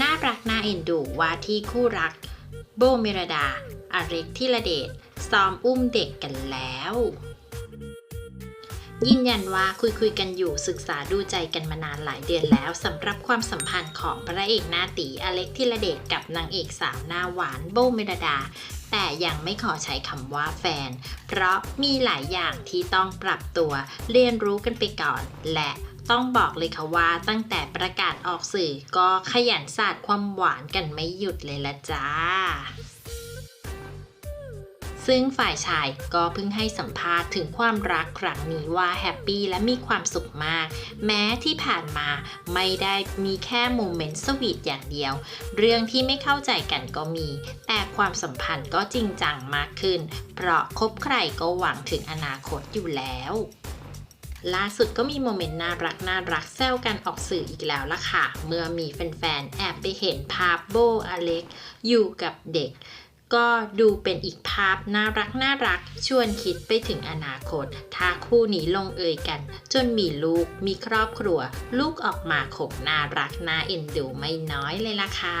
น่ารักน่าเอ็นดูว่าที่คู่รัก โบเมรดาอาร็กที่ละเดชซ้อมอุ้มเด็กกันแล้ว ยืนยันว่าคุยคุยกันอยู่ศึกษาดูใจกันมานานหลายเดือนแล้วสำหรับความสัมพันธ์ของพระเอกหน้าตีอเล็กธิระเดชกับนางเอกสาวหน้าหวานโบเมรดา แต่ยังไม่ขอใช้คำว่าแฟน เพราะมีหลายอย่างที่ต้องปรับตัวเรียนรู้กันไปก่อน และ ต้องบอกเลยค่ะว่าตั้งแต่ประกาศออกสื่อก็ขยันสาดความหวานกันไม่หยุดเลยละจ้า ซึ่งฝ่ายชายก็เพิ่งให้สัมภาษณ์ถึงความรักครั้งนี้ว่าแฮปปี้และมีความสุขมาก แม้ที่ผ่านมาไม่ได้มีแค่โมเมนต์สวีทอย่างเดียว เรื่องที่ไม่เข้าใจกันก็มี แต่ความสัมพันธ์ก็จริงจังมากขึ้น เพราะคบใครก็หวังถึงอนาคตอยู่แล้ว ล่าสุดก็มีโมเมนต์น่ารักน่ารักแซวกันออกสื่ออีกแล้วล่ะค่ะ เมื่อมีแฟนๆ แอบไปเห็นภาพโบอเล็ก อยู่กับเด็ก ก็ดูเป็นอีกภาพน่ารักน่ารัก ชวนคิดไปถึงอนาคต ถ้าคู่นี้ลงเอยกัน จนมีลูกมีครอบครัว ลูกออกมาคงน่ารักน่าเอ็นดูไม่น้อยเลยล่ะค่ะ